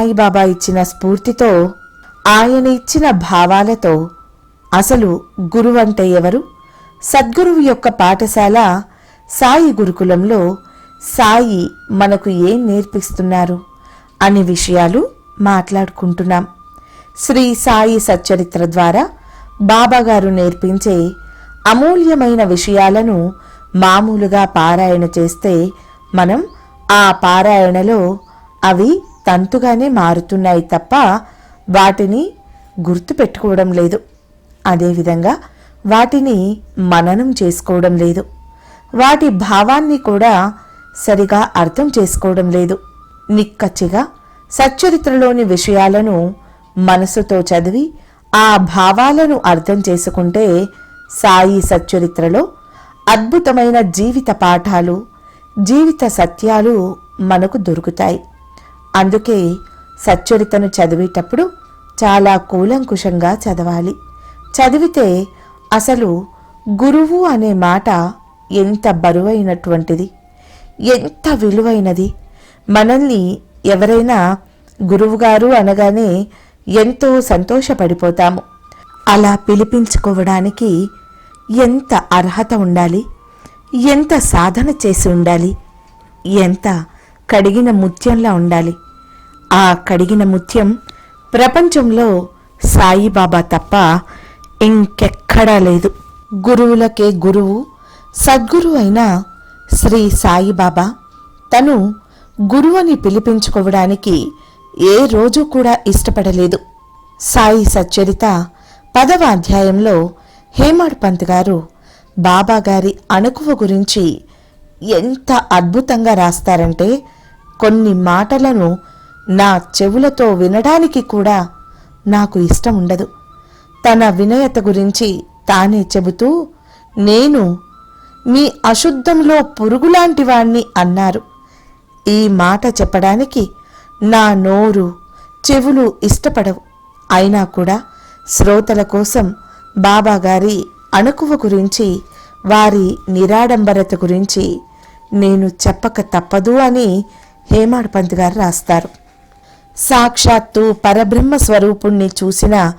సాయిబాబా ఇచ్చిన స్ఫూర్తితో ఆయన ఇచ్చిన భావాలతో అసలు గురువంటే ఎవరు? సద్గురువు యొక్క పాఠశాల సాయి గురుకులంలో సాయి మనకు ఏం నేర్పిస్తున్నారు అనే విషయాలు మాట్లాడుకుంటున్నాం. శ్రీ సాయి సచ్చరిత్ర ద్వారా బాబాగారు నేర్పించే అమూల్యమైన విషయాలను మామూలుగా పారాయణ చేస్తే మనం ఆ పారాయణలో అవి తంతుగానే మారుతున్నాయి తప్ప వాటిని గుర్తుపెట్టుకోవడం లేదు. అదేవిధంగా వాటిని మననం చేసుకోవడం లేదు. వాటి భావాన్ని కూడా సరిగా అర్థం చేసుకోవడం లేదు. నిక్కచ్చిగా సచ్చరిత్రలోని విషయాలను మనసుతో చదివి ఆ భావాలను అర్థం చేసుకుంటే సాయి సచ్చరిత్రలో అద్భుతమైన జీవిత పాఠాలు జీవిత సత్యాలు మనకు దొరుకుతాయి. అందుకే సచ్చరితను చదివేటప్పుడు చాలా కూలంకుషంగా చదవాలి. చదివితే అసలు గురువు అనే మాట ఎంత బరువైనటువంటిది ఎంత విలువైనది. మనల్ని ఎవరైనా గురువుగారు అనగానే ఎంతో సంతోషపడిపోతాము. అలా పిలిపించుకోవడానికి ఎంత అర్హత ఉండాలి ఎంత సాధన చేసి ఉండాలి ఎంత కడిగిన ముత్యంలా ఉండాలి. ఆ కడిగిన ముత్యం ప్రపంచంలో సాయిబాబా తప్ప ఇంకెక్కడా లేదు. గురువులకే గురువు సద్గురు అయిన శ్రీ సాయిబాబా తను గురువని పిలిపించుకోవడానికి ఏ రోజు కూడా ఇష్టపడలేదు. సాయి సచ్చరిత పదవ అధ్యాయంలో హేమాడ్ పంత్ గారు బాబా గారి అణుకువ గురించి ఎంత అద్భుతంగా రాస్తారంటే కొన్ని మాటలను నా చెవులతో వినడానికి కూడా నాకు ఇష్టం ఉండదు. తన వినయత గురించి తానే చెబుతూ నేను మీ అశుద్ధంలో పురుగులాంటి వాణ్ణి అన్నారు. ఈ మాట చెప్పడానికి నా నోరు చెవులు ఇష్టపడవు. అయినా కూడా శ్రోతల కోసం బాబాగారి అణుకువ గురించి వారి నిరాడంబరత గురించి నేను చెప్పక తప్పదు అని హేమాడ్ పంత్ గారు రాస్తారు. సాక్షాత్తు పరబ్రహ్మ స్వరూపుణ్ణి చూసిన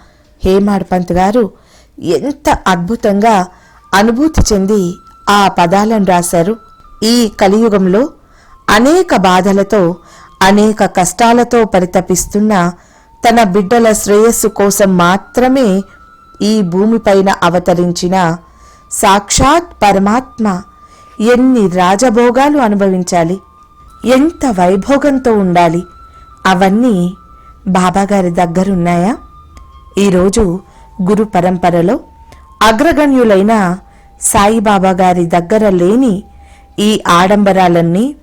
హేమాడ్ పంత్ గారు ఎంత అద్భుతంగా అనుభూతి చెంది ఆ పదాలను రాశారు. ఈ కలియుగంలో అనేక బాధలతో అనేక కష్టాలతో పరితపిస్తున్న తన బిడ్డల శ్రేయస్సు కోసం మాత్రమే ఈ భూమిపైన అవతరించిన సాక్షాత్ పరమాత్మ ఎన్ని రాజభోగాలు అనుభవించాలి. ఎంత వైభోగంతో ఉండాలి? అవన్నీ బాబాగారి దగ్గరున్నాయా? ఈరోజు గురు పరంపరలో అగ్రగణ్యులైన సాయిబాబా గారి దగ్గర లేని ఈ ఆడంబరాలన్నీ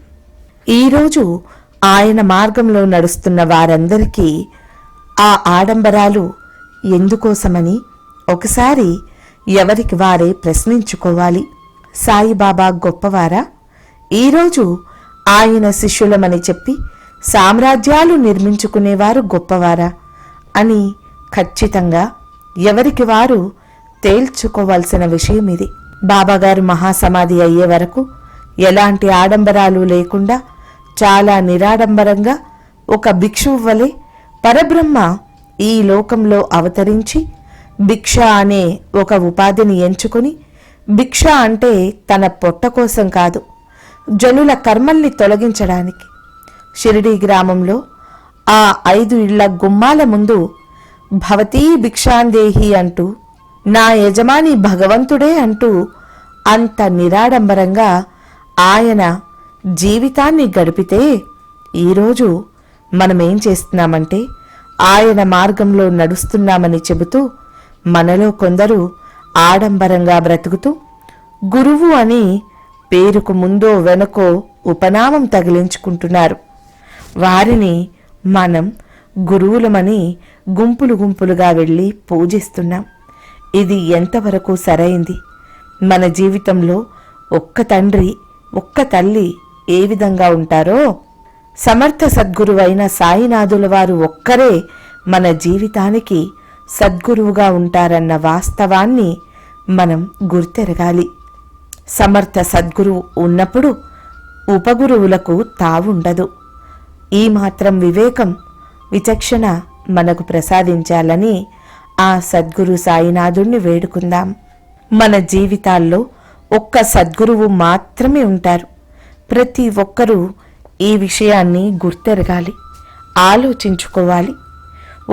ఈరోజు ఆయన మార్గంలో నడుస్తున్న వారందరికీ ఆ ఆడంబరాలు ఎందుకోసమని ఒకసారి ఎవరికి వారే ప్రశ్నించుకోవాలి. సాయిబాబా గొప్పవారా? ఈరోజు ఆయన శిష్యులమని చెప్పి సామ్రాజ్యాలు నిర్మించుకునేవారు గొప్పవారా అని ఖచ్చితంగా ఎవరికి వారు తేల్చుకోవాల్సిన విషయం ఇది. బాబాగారు మహాసమాధి అయ్యే వరకు ఎలాంటి ఆడంబరాలు లేకుండా చాలా నిరాడంబరంగా ఒక భిక్షువు వలె పరబ్రహ్మ ఈ లోకంలో అవతరించి భిక్ష అనే ఒక ఉపాధిని ఎంచుకొని భిక్ష అంటే తన పొట్ట కోసం కాదు జనుల కర్మల్ని తొలగించడానికి. షిరిడీ గ్రామంలో ఆ ఐదు ఇళ్ళ గుమ్మాల ముందు భవతీ భిక్షాందేహి అంటూ నా యజమాని భగవంతుడే అంటూ అంత నిరాడంబరంగా ఆయన జీవితాన్ని గడిపితే ఈరోజు మనమేం చేస్తున్నామంటే ఆయన మార్గంలో నడుస్తున్నామని చెబుతూ మనలో కొందరు ఆడంబరంగా బ్రతుకుతూ గురువు అని పేరుకు ముందో వెనకో ఉపనామం తగిలించుకుంటున్నారు. వారిని మనం గురువులమని గుంపులు గుంపులుగా వెళ్ళి పూజిస్తున్నాం. ఇది ఎంతవరకు సరైంది? మన జీవితంలో ఒక్క తండ్రి ఒక్క తల్లి ఏ విధంగా ఉంటారో? సమర్థ సద్గురువైన సాయినాథుల వారు ఒక్కరే మన జీవితానికి సద్గురువుగా ఉంటారన్న వాస్తవాన్ని మనం గుర్తెరగాలి. సమర్థ సద్గురువు ఉన్నప్పుడు ఉపగురువులకు తావుండదు. ఈ మాత్రం వివేకం విచక్షణ మనకు ప్రసాదించాలని ఆ సద్గురు సాయినాథుణ్ణి వేడుకుందాం. మన జీవితాల్లో ఒక్క సద్గురువు మాత్రమే ఉంటారు. ప్రతి ఒక్కరూ ఈ విషయాన్ని గుర్తెరగాలి ఆలోచించుకోవాలి.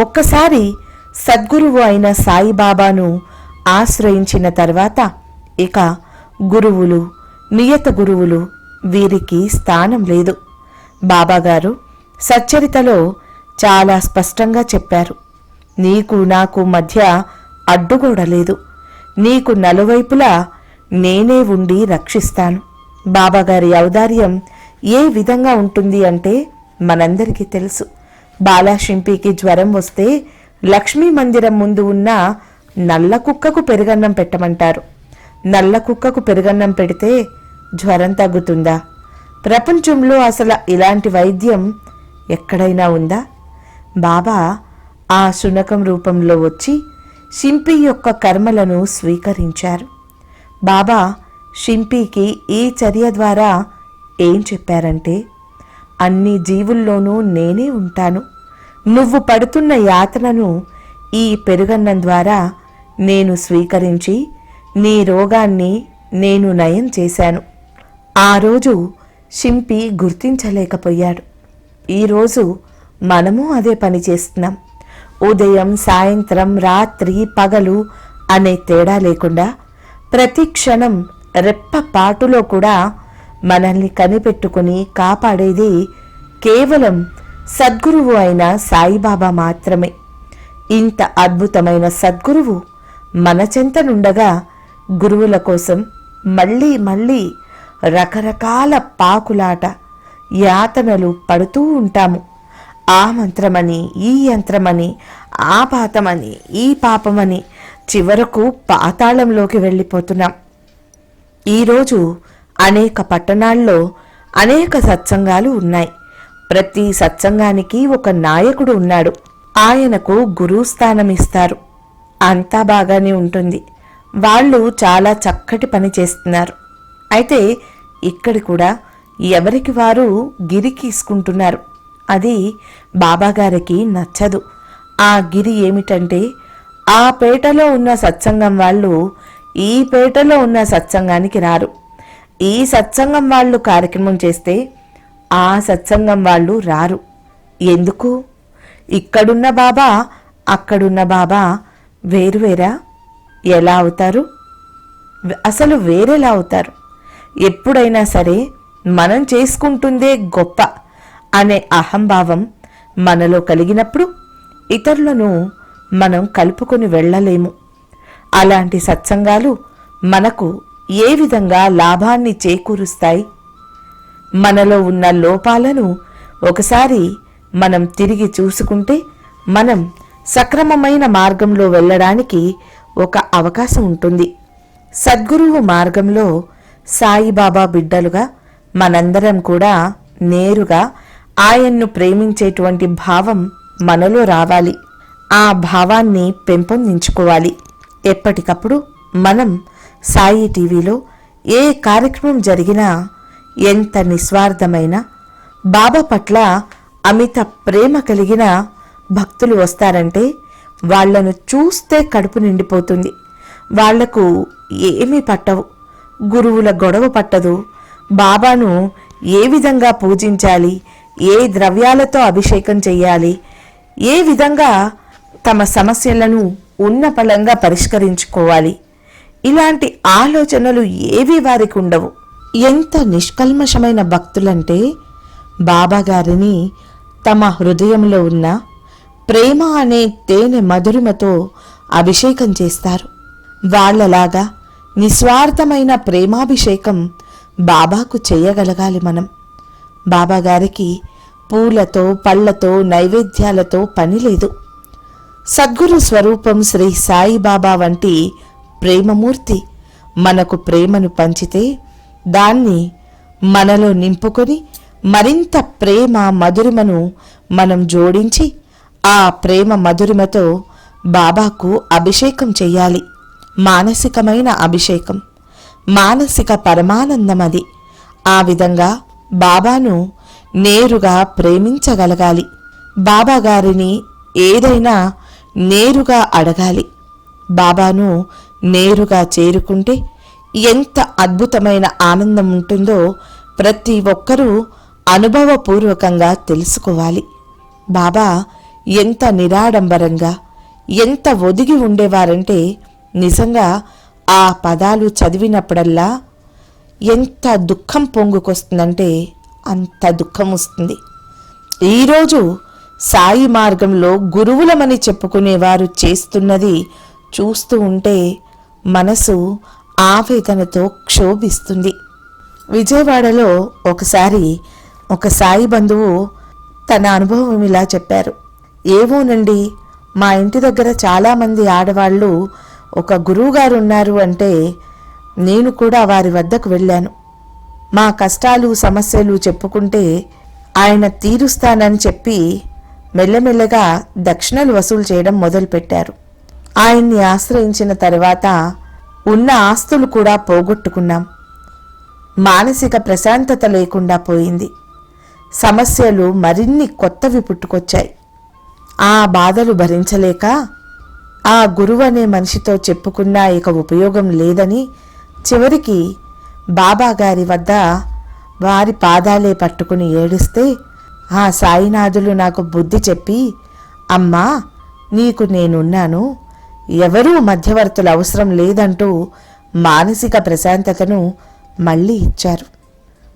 ఒక్కసారి సద్గురువు అయిన సాయిబాబాను ఆశ్రయించిన తర్వాత ఇక గురువులు నియత గురువులు వీరికి స్థానం లేదు. బాబాగారు సచ్చరితలో చాలా స్పష్టంగా చెప్పారు. నీకు నాకు మధ్య అడ్డుగోడ లేదు. నీకు నలువైపులా నేనే ఉండి రక్షిస్తాను. బాబాగారి ఔదార్యం ఏ విధంగా ఉంటుంది అంటే మనందరికీ తెలుసు. బాలాషింపికి జ్వరం వస్తే లక్ష్మీ మందిరం ముందు ఉన్న నల్ల కుక్కకు పెరుగన్నం పెట్టమంటారు. నల్ల కుక్కకు పెరుగన్నం పెడితే జ్వరం తగ్గుతుందా? ప్రపంచంలో అసలు ఇలాంటి వైద్యం ఎక్కడైనా ఉందా? బాబా ఆ శునకం రూపంలో వచ్చి షింపి యొక్క కర్మలను స్వీకరించారు. బాబా షింపీకి ఈ చర్య ద్వారా ఏం చెప్పారంటే అన్ని జీవుల్లోనూ నేనే ఉంటాను. నువ్వు పడుతున్న యాతనను ఈ పెరుగన్నం ద్వారా నేను స్వీకరించి నీ రోగాన్ని నేను నయం చేశాను. ఆ రోజు షింపి గుర్తించలేకపోయాడు. ఈరోజు మనము అదే పని చేస్తున్నాం. ఉదయం సాయంత్రం రాత్రి పగలు అనే తేడా లేకుండా ప్రతి క్షణం రెప్పపాటులో కూడా మనల్ని కనిపెట్టుకుని కాపాడేది కేవలం సద్గురువు అయిన సాయిబాబా మాత్రమే. ఇంత అద్భుతమైన సద్గురువు మన చెంతనుండగా గురువుల కోసం మళ్ళీ మళ్ళీ రకరకాల పాకులాట యాతనలు పడుతూ ఉంటాము. ఆ మంత్రమని ఈ యంత్రమని ఆ పాతమని ఈ పాపమని చివరకు పాతాళంలోకి వెళ్ళిపోతున్నాం. ఈరోజు అనేక పట్టణాల్లో అనేక సత్సంగాలు ఉన్నాయి. ప్రతి సత్సంగానికి ఒక నాయకుడు ఉన్నాడు. ఆయనకు గురుస్థానం ఇస్తారు అంతా బాగానే ఉంటుంది. వాళ్ళు చాలా చక్కటి పని చేస్తున్నారు. అయితే ఇక్కడ కూడా ఎవరికి వారు గిరికీసుకుంటున్నారు అది బాబాగారికి నచ్చదు. ఆ గిరి ఏమిటంటే ఆ పేటలో ఉన్న సత్సంగం వాళ్ళు ఈ పేటలో ఉన్న సత్సంగానికి రారు. ఈ సత్సంగం వాళ్ళు కార్యక్రమం చేస్తే ఆ సత్సంగం వాళ్ళు రారు. ఎందుకు? ఇక్కడున్న బాబా అక్కడున్న బాబా వేరువేరా ఎలా అవుతారు? అసలు వేరేలా అవుతారు? ఎప్పుడైనా సరే మనం చేసుకుంటుందే గొప్ప అనే అహంభావం మనలో కలిగినప్పుడు ఇతరులను మనం కలుపుకొని వెళ్ళలేము. అలాంటి సత్సంగాలు మనకు ఏ విధంగా లాభాన్ని చేకూరుస్తాయి? మనలో ఉన్న లోపాలను ఒకసారి మనం తిరిగి చూసుకుంటే మనం సక్రమమైన మార్గంలో వెళ్ళడానికి ఒక అవకాశం ఉంటుంది. సద్గురువు మార్గంలో సాయిబాబా బిడ్డలుగా మనందరం కూడా నేరుగా ఆయన్ను ప్రేమించేటువంటి భావం మనలో రావాలి. ఆ భావాన్ని పెంపొందించుకోవాలి. ఎప్పటికప్పుడు మనం సాయి టీవీలో ఏ కార్యక్రమం జరిగినా ఎంత నిస్వార్థమైన బాబా పట్ల అమిత ప్రేమ కలిగిన భక్తులు వస్తారంటే వాళ్ళను చూస్తే కడుపు నిండిపోతుంది. వాళ్ళకు ఏమీ పట్టవు. గురువుల గొడవ పట్టదు. బాబాను ఏ విధంగా పూజించాలి? ఏ ద్రవ్యాలతో అభిషేకం చెయ్యాలి ఏ విధంగా తమ సమస్యలను ఉన్నపలంగా పరిష్కరించుకోవాలి? ఇలాంటి ఆలోచనలు ఏవి వారికి ఉండవు. ఎంత నిష్కల్మషమైన భక్తులంటే బాబాగారిని తమ హృదయంలో ఉన్న ప్రేమ అనే తేనె మధురిమతో అభిషేకం చేస్తారు. వాళ్ళలాగా నిస్వార్థమైన ప్రేమాభిషేకం బాబాకు చేయగలగాలి మనం. బాబాగారికి పూలతో పళ్ళతో నైవేద్యాలతో పని లేదు. సద్గురు స్వరూపం శ్రీ సాయిబాబా వంటి ప్రేమమూర్తి మనకు ప్రేమను పంచితే దాన్ని మనలో నింపుకొని మరింత ప్రేమ మధురిమను మనం జోడించి ఆ ప్రేమ మధురిమతో బాబాకు అభిషేకం చెయ్యాలి. మానసికమైన అభిషేకం. మానసిక పరమానందం అది. ఆ విధంగా బాబాను నేరుగా ప్రేమించగలగాలి. బాబా గారిని ఏదైనా నేరుగా అడగాలి. బాబాను నేరుగా చేరుకుంటే ఎంత అద్భుతమైన ఆనందం ఉంటుందో ప్రతి ఒక్కరూ అనుభవపూర్వకంగా తెలుసుకోవాలి. బాబా ఎంత నిరాడంబరంగా ఎంత ఒదిగి ఉండేవారంటే నిజంగా ఆ పదాలు చదివినప్పుడల్లా ఎంత దుఃఖం పొంగుకొస్తుందంటే అంత దుఃఖం వస్తుంది. ఈరోజు సాయి మార్గంలో గురువులమని చెప్పుకునేవారు చేస్తున్నది చూస్తూ ఉంటే మనసు ఆవేదనతో క్షోభిస్తుంది. విజయవాడలో ఒకసారి ఒక సాయి బంధువు తన అనుభవం ఇలా చెప్పారు. ఏవోనండి? మా ఇంటి దగ్గర చాలామంది ఆడవాళ్ళు ఒక గురువుగారు ఉన్నారు అంటే నేను కూడా వారి వద్దకు వెళ్ళాను. మా కష్టాలు సమస్యలు చెప్పుకుంటే ఆయన తీరుస్తానని చెప్పి మెల్లమెల్లగా దక్షిణలు వసూలు చేయడం మొదలుపెట్టారు. ఆయన్ని ఆశ్రయించిన తర్వాత ఉన్న ఆస్తులు కూడా పోగొట్టుకున్నాం. మానసిక ప్రశాంతత లేకుండా పోయింది. సమస్యలు మరిన్ని కొత్తవి పుట్టుకొచ్చాయి. ఆ బాధలు భరించలేక ఆ గురువు అనే మనిషితో చెప్పుకున్నా ఇక ఉపయోగం లేదని చివరికి బాబాగారి వద్ద వారి పాదాలే పట్టుకుని ఏడిస్తే ఆ సాయినాథులు నాకు బుద్ధి చెప్పి అమ్మా నీకు నేనున్నాను. ఎవరూ మధ్యవర్తులు అవసరం లేదంటూ మానసిక ప్రశాంతతను మళ్ళీ ఇచ్చారు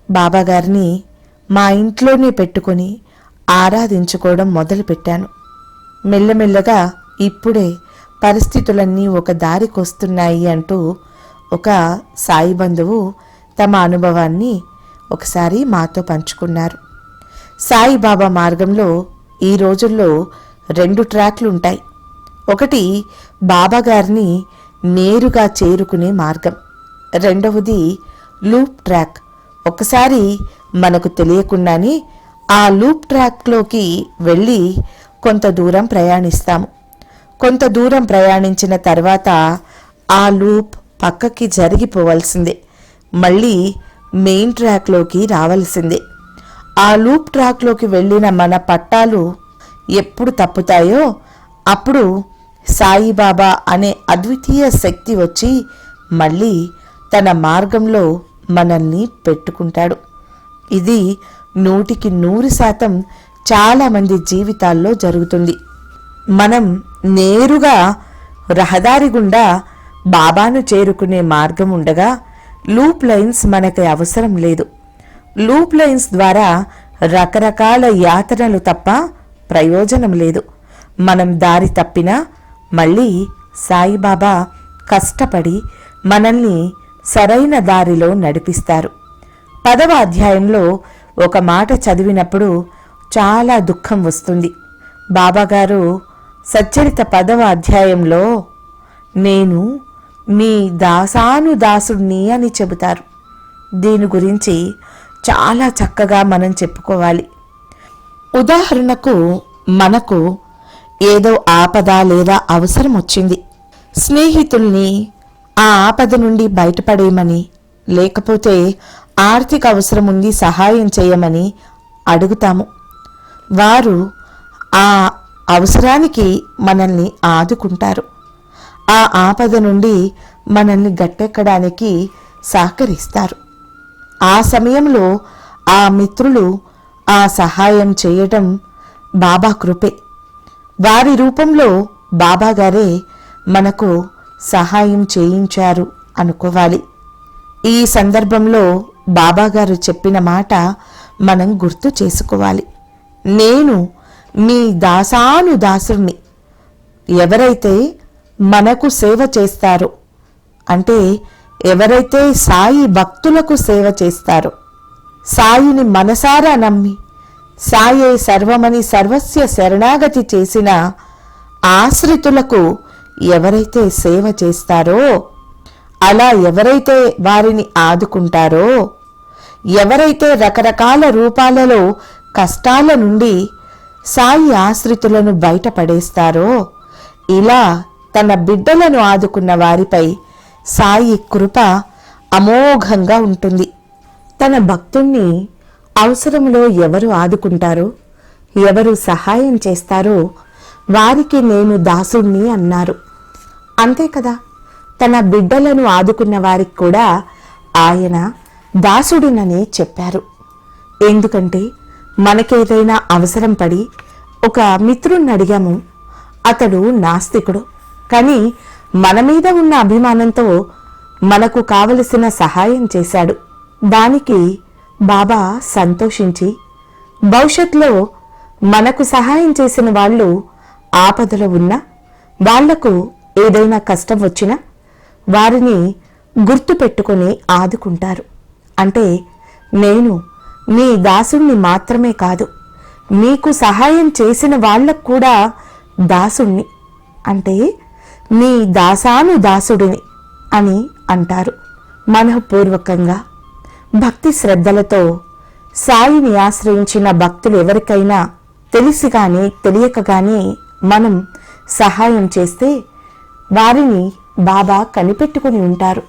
బాబాగారిని మా ఇంట్లోనే పెట్టుకొని ఆరాధించుకోవడం మొదలుపెట్టాను. మెల్లమెల్లగా ఇప్పుడే పరిస్థితులన్నీ ఒక దారికొస్తున్నాయి అంటూ ఒక సాయి బంధువు తమ అనుభవాన్ని ఒకసారి మాతో పంచుకున్నారు. సాయిబాబా మార్గంలో ఈ రోజుల్లో రెండు ట్రాక్లు ఉంటాయి ఒకటి బాబా గారిని నేరుగా చేరుకునే మార్గం. రెండవది లూప్ ట్రాక్. ఒకసారి మనకు తెలియకుండానే ఆ లూప్ ట్రాక్లోకి వెళ్ళి కొంత దూరం ప్రయాణిస్తాము. కొంత దూరం ప్రయాణించిన తర్వాత ఆ లూప్ పక్కకి జరిగిపోవలసిందే. మళ్ళీ మెయిన్ ట్రాక్లోకి రావలసిందే. ఆ లూప్ ట్రాక్లోకి వెళ్ళిన మన పట్టాలు ఎప్పుడు తప్పుతాయో అప్పుడు సాయిబాబా అనే అద్వితీయ శక్తి వచ్చి మళ్ళీ తన మార్గంలో మనల్ని పెట్టుకుంటాడు. ఇది నూటికి నూరు శాతం చాలామంది జీవితాల్లో జరుగుతుంది. మనం నేరుగా రహదారి గుండా బాబాను చేరుకునే మార్గం ఉండగా లూప్ లైన్స్ మనకి అవసరం లేదు. లూప్ లైన్స్ ద్వారా రకరకాల యాతనలు తప్ప ప్రయోజనం లేదు. మనం దారి తప్పినా మళ్ళీ సాయిబాబా కష్టపడి మనల్ని సరైన దారిలో నడిపిస్తారు. పదవ అధ్యాయంలో ఒక మాట చదివినప్పుడు చాలా దుఃఖం వస్తుంది. బాబాగారు సచ్చరిత పదవ అధ్యాయంలో నేను మీ దాసాను దాసుడిని అని చెబుతారు. దీని గురించి చాలా చక్కగా మనం చెప్పుకోవాలి. ఉదాహరణకు మనకు ఏదో ఆపద లేదా అవసరం వచ్చింది. స్నేహితుల్ని ఆ ఆపద నుండి బయటపడేయమని లేకపోతే ఆర్థిక అవసరం ఉంది సహాయం చేయమని అడుగుతాము. వారు ఆ అవసరానికి మనల్ని ఆదుకుంటారు. ఆ ఆపద నుండి మనల్ని గట్టెక్కడానికి సహకరిస్తారు. ఆ సమయంలో ఆ మిత్రులు ఆ సహాయం చేయటం బాబా కృపే. వారి రూపంలో బాబాగారే మనకు సహాయం చేయించారు అనుకోవాలి. ఈ సందర్భంలో బాబాగారు చెప్పిన మాట మనం గుర్తు చేసుకోవాలి. నేను మీ దాసాను దాసుని ఎవరైతే మనకు సేవ చేస్తారో అంటే ఎవరైతే సాయి భక్తులకు సేవ చేస్తారో సాయిని మనసారా నమ్మి సాయే సర్వమని సర్వస్య శరణాగతి చేసిన ఆశ్రితులకు ఎవరైతే సేవ చేస్తారో అలా ఎవరైతే వారిని ఆదుకుంటారో ఎవరైతే రకరకాల రూపాలలో కష్టాల నుండి సాయి ఆశ్రితులను బయటపడేస్తారో? ఇలా తన బిడ్డలను ఆదుకున్న వారిపై సాయి కృప అమోఘంగా ఉంటుంది. తన భక్తుణ్ణి అవసరంలో ఎవరు ఆదుకుంటారో? ఎవరు సహాయం చేస్తారో వారికి నేను దాసుణ్ణి అన్నారు. అంతే కదా తన బిడ్డలను ఆదుకున్న వారికి కూడా ఆయన దాసుడినని చెప్పారు. ఎందుకంటే మనకేదైనా అవసరం పడి ఒక మిత్రుణ్ణి అడిగాము. అతడు నాస్తికుడు. కానీ మన మీద ఉన్న అభిమానంతో మనకు కావలసిన సహాయం చేశాడు. దానికి బాబా సంతోషించి భవిష్యత్తులో మనకు సహాయం చేసిన వాళ్ళు ఆపదలో ఉన్నా వాళ్ళకు ఏదైనా కష్టం వచ్చినా వారిని గుర్తు పెట్టుకొని ఆదుకుంటారు. అంటే నేను మీ దాసుణ్ణి మాత్రమే కాదు మీకు సహాయం చేసిన వాళ్ళకు కూడా దాసుణ్ణి అంటే మీ దాసాను దాసుడిని అని అంటారు మనఃపూర్వకంగా. భక్తి శ్రద్ధలతో సాయిని ఆశ్రయించిన భక్తులు ఎవరికైనా తెలిసి కానీ తెలియక కానీ మనం సహాయం చేస్తే వారిని బాబా కనిపెట్టుకుని ఉంటారు.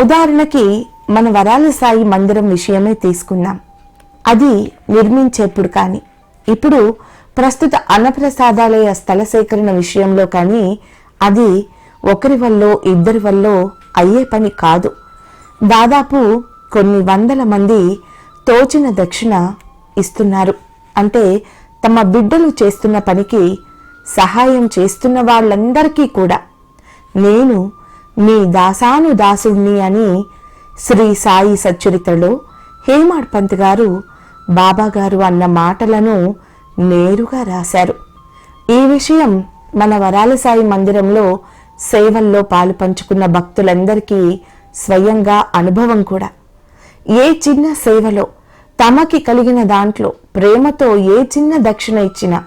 ఉదాహరణకి మన వరాల సాయి మందిరం విషయమే తీసుకుందాం. అది నిర్మించేప్పుడు కానీ ఇప్పుడు ప్రస్తుత అన్నప్రసాదాలయ స్థల సేకరణ విషయంలో కానీ అది ఒకరి వల్ల ఇద్దరి వల్ల అయ్యే పని కాదు. దాదాపు కొన్ని వందల మంది తోచిన దక్షిణ ఇస్తున్నారు. అంటే తమ బిడ్డలు చేస్తున్న పనికి సహాయం చేస్తున్న వాళ్ళందరికీ కూడా. నేను మీ దాసాను దాసుణ్ణి అని శ్రీ సాయి సచ్చరితలో హేమాడ్ పంత్ గారు బాబాగారు అన్న మాటలను నేరుగా రాశారు. ఈ విషయం మన వరాలసాయి మందిరంలో సేవల్లో పాలు పంచుకున్న భక్తులందరికీ స్వయంగా అనుభవం కూడా. ఏ చిన్న సేవలో తమకి కలిగిన దాంట్లో ప్రేమతో ఏ చిన్న దక్షిణ ఇచ్చినా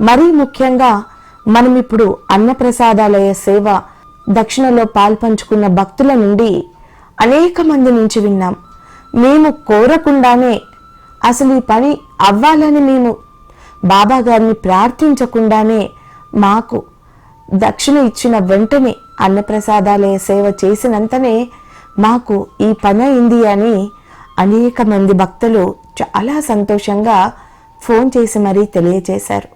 మరీ ముఖ్యంగా మనం ఇప్పుడు అన్నప్రసాదాలయ సేవ దక్షిణలో పాల్పంచుకున్న భక్తుల నుండి అనేక మంది నుంచి విన్నాం. మేము కోరకుండానే అసలు ఈ పని అవ్వాలని మేము బాబా గారిని ప్రార్థించకుండానే మాకు దక్షిణ ఇచ్చిన వెంటనే అన్నప్రసాదాలయ సేవ చేసినంతనే మాకు ఈ పని అయింది అని అనేక మంది భక్తులు చాలా సంతోషంగా ఫోన్ చేసి మరీ తెలియజేశారు.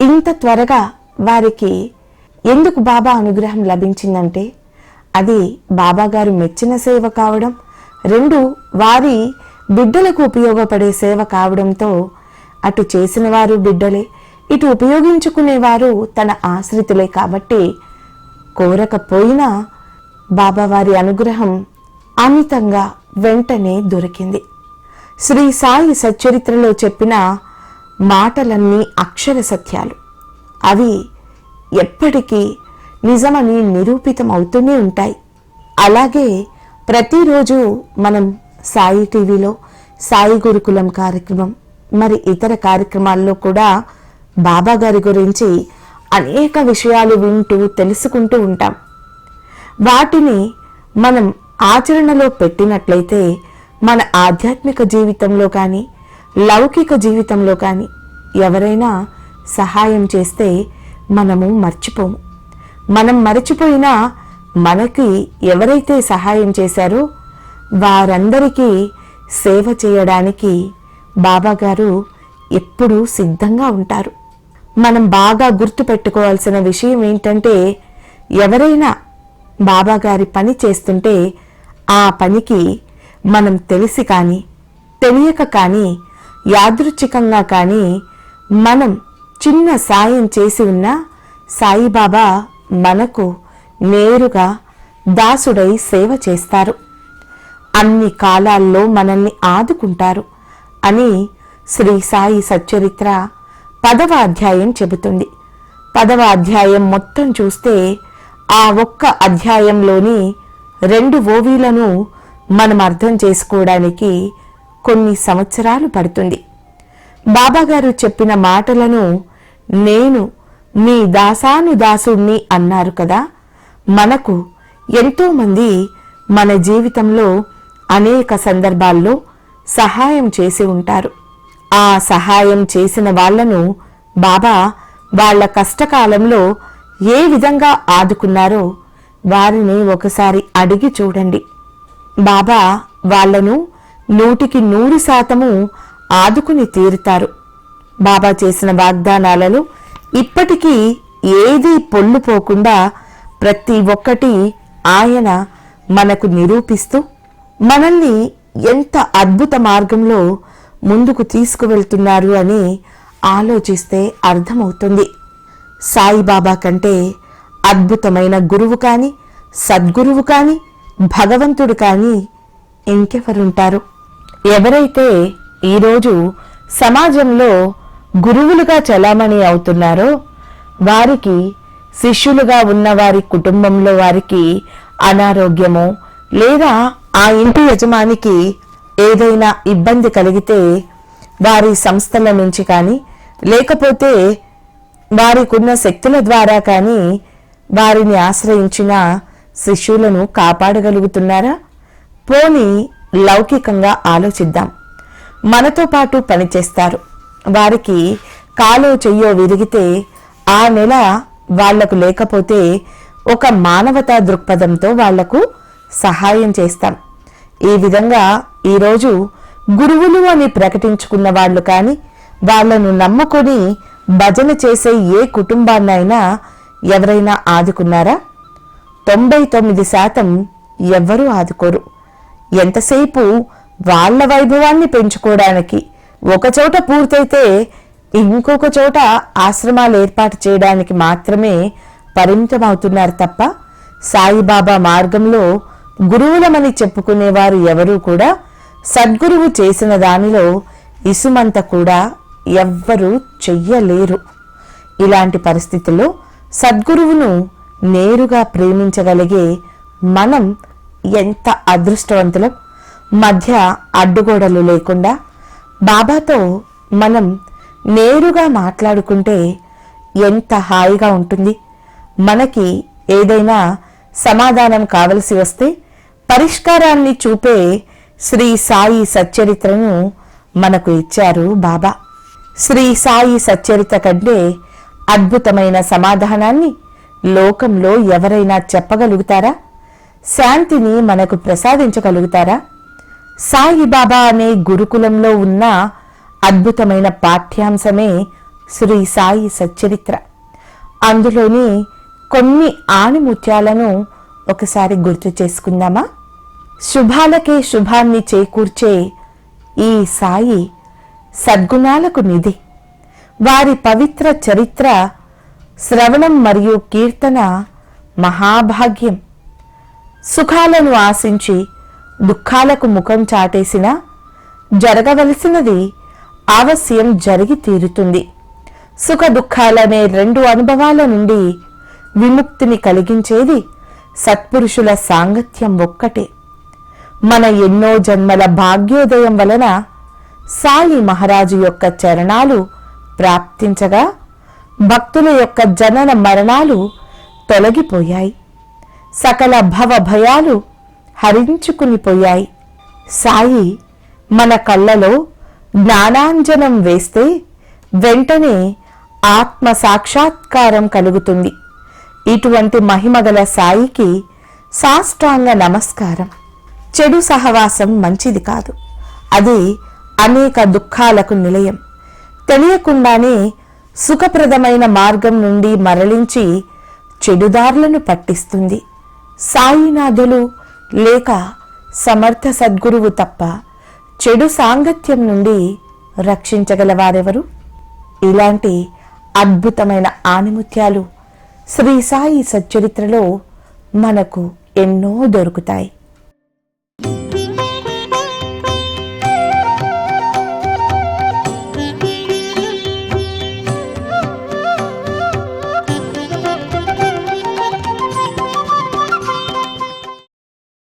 ఇంత త్వరగా వారికి ఎందుకు బాబా అనుగ్రహం లభించిందంటే అది బాబాగారు మెచ్చిన సేవ కావడం. రెండు వారి బిడ్డలకు ఉపయోగపడే సేవ కావడంతో అటు చేసిన వారు బిడ్డలే ఇటు ఉపయోగించుకునేవారు తన ఆశ్రితులే కాబట్టి కోరకపోయినా బాబావారి అనుగ్రహం అమితంగా వెంటనే దొరికింది. శ్రీ సాయి సచ్చరిత్రలో చెప్పిన మాటలన్నీ అక్షర సత్యాలు. అవి ఎప్పటికీ నిజమని నిరూపితం అవుతూనే ఉంటాయి. అలాగే ప్రతిరోజు మనం సాయి టీవీలో సాయి గురుకులం కార్యక్రమం మరి ఇతర కార్యక్రమాల్లో కూడా బాబా గారి గురించి అనేక విషయాలు వింటూ తెలుసుకుంటూ ఉంటాం. వాటిని మనం ఆచరణలో పెట్టినట్లయితే మన ఆధ్యాత్మిక జీవితంలో కానీ లౌకిక జీవితంలో కానీ ఎవరైనా సహాయం చేస్తే మనము మర్చిపోము. మనం మర్చిపోయినా మనకి ఎవరైతే సహాయం చేశారో వారందరికీ సేవ చేయడానికి బాబాగారు ఎప్పుడూ సిద్ధంగా ఉంటారు. మనం బాగా గుర్తుపెట్టుకోవాల్సిన విషయం ఏంటంటే ఎవరైనా బాబాగారి పని చేస్తుంటే ఆ పనికి మనం తెలిసి కానీ తెలియక కానీ యాదృచ్ఛికంగా కానీ మనం చిన్న సాయం చేసి ఉన్నా సాయిబాబా మనకు నేరుగా దాసుడై సేవ చేస్తారు. అన్ని కాలాల్లో మనల్ని ఆదుకుంటారు అని శ్రీ సాయి సచ్చరిత్ర పదవ అధ్యాయం చెబుతుంది. పదవ అధ్యాయం మొత్తం చూస్తే ఆ ఒక్క అధ్యాయంలోని రెండు ఓవీలను మనం అర్థం చేసుకోవడానికి కొన్ని సంవత్సరాలు పడుతుంది. బాబాగారు చెప్పిన మాటలను నేను మీ దాసాను దాసుణ్ణి అన్నారు కదా మనకు ఎంతోమంది మన జీవితంలో అనేక సందర్భాల్లో సహాయం చేసి ఉంటారు. ఆ సహాయం చేసిన వాళ్ళను బాబా వాళ్ళ కష్టకాలంలో ఏ విధంగా ఆదుకున్నారో వారిని ఒకసారి అడిగి చూడండి. బాబా వాళ్ళను నూటికి నూరు శాతము ఆదుకుని తీరుతారు. బాబా చేసిన వాగ్దానాలలో ఇప్పటికీ ఏదీ పొల్లుపోకుండా ప్రతి ఒక్కటి ఆయన మనకు నిరూపిస్తూ మనల్ని ఎంత అద్భుత మార్గంలో ముందుకు తీసుకువెళ్తున్నారు అని ఆలోచిస్తే అర్థమవుతుంది. సాయిబాబా కంటే అద్భుతమైన గురువు కానీ సద్గురువు కానీ భగవంతుడు కానీ ఇంకెవరుంటారు? ఎవరైతే ఈరోజు సమాజంలో గురువులుగా చలామణి అవుతున్నారో వారికి శిష్యులుగా ఉన్న వారి కుటుంబంలో వారికి అనారోగ్యము లేదా ఆ ఇంటి యజమానికి ఏదైనా ఇబ్బంది కలిగితే వారి సంస్థల నుంచి కానీ లేకపోతే వారికున్న శక్తుల ద్వారా కానీ వారిని ఆశ్రయించిన శిష్యులను కాపాడగలుగుతున్నారా? పోని లౌకికంగా ఆలోచిద్దాం. మనతో పాటు పనిచేస్తారు. వారికి కాలో చెయ్యో విరిగితే ఆ నెల వాళ్ళకు లేకపోతే ఒక మానవతా దృక్పథంతో వాళ్ళకు సహాయం చేస్తాం. ఈ విధంగా ఈరోజు గురువులు అని ప్రకటించుకున్న వాళ్ళు కానీ వాళ్ళను నమ్ముకొని భజన చేసే ఏ కుటుంబాన్నైనా ఎవరైనా ఆదుకున్నారా? తొంభై తొమ్మిది శాతం ఎవ్వరూ ఆదుకోరు. ఎంతసేపు వాళ్ళ వైభవాన్ని పెంచుకోవడానికి ఒకచోట పూర్తయితే ఇంకొక చోట ఆశ్రమాలు ఏర్పాటు చేయడానికి మాత్రమే పరిమితమవుతున్నారు తప్ప సాయిబాబా మార్గంలో గురువులమని చెప్పుకునేవారు ఎవరూ కూడా సద్గురువు చేసిన దానిలో ఇసుమంత కూడా ఎవ్వరూ చెయ్యలేరు. ఇలాంటి పరిస్థితుల్లో సద్గురువును నేరుగా ప్రేమించగలిగే మనం ఎంత అదృష్టవంతులం? మధ్య అడ్డుగోడలు లేకుండా బాబాతో మనం నేరుగా మాట్లాడుకుంటే ఎంత హాయిగా ఉంటుంది? మనకి ఏదైనా సమాధానం కావలసి వస్తే పరిష్కారాన్ని చూపే శ్రీ సాయి సచ్చరిత్రను మనకు ఇచ్చారు బాబా. శ్రీ సాయి సచ్చరిత కంటే అద్భుతమైన సమాధానాన్ని లోకంలో ఎవరైనా చెప్పగలుగుతారా? శాంతిని మనకు ప్రసాదించగలుగుతారా? సాయిబాబా అనే గురుకులంలో ఉన్న అద్భుతమైన పాఠ్యాంశమే శ్రీ సాయి సచ్చరిత్ర. అందులోని కొన్ని ఆణిముత్యాలను ఒకసారి గుర్తు చేసుకుందామా? శుభాలకే శుభాన్ని చేకూర్చే ఈ సాయి సద్గుణాలకు నిధి. వారి పవిత్ర చరిత్ర శ్రవణం మరియు కీర్తన మహాభాగ్యం. సుఖాలను ఆశించి దుఃఖాలకు ముఖం చాటేసిన జరగవలసినది ఆవశ్యం జరిగి తీరుతుంది. సుఖ దుఃఖాలనే రెండు అనుభవాల నుండి విముక్తిని కలిగించేది సత్పురుషుల సాంగత్యం ఒక్కటే. మన ఎన్నో జన్మల భాగ్యోదయం వలన సాయి మహారాజు యొక్క చరణాలు ప్రాప్తించగా భక్తుల యొక్క జనన మరణాలు తొలగిపోయాయి. సకల భవ భయాలు హరించుకునిపోయాయి సాయి మన కళ్ళలో జ్ఞానాంజనం వేస్తే వెంటనే ఆత్మ సాక్షాత్కారం కలుగుతుంది. ఇటువంటి మహిమగల సాయికి సాష్టాంగ నమస్కారం. చెడు సహవాసం మంచిది కాదు. అది అనేక దుఃఖాలకు నిలయం. తెలియకుండానే సుఖప్రదమైన మార్గం నుండి మరలించి చెడుదారులను పట్టిస్తుంది. సాయినాథులు లేక సమర్థ సద్గురువు తప్ప చెడు సాంగత్యం నుండి రక్షించగలవారెవరు? ఇలాంటి అద్భుతమైన ఆణిముత్యాలు శ్రీ సాయి సచ్చరిత్రలో మనకు ఎన్నో దొరుకుతాయి.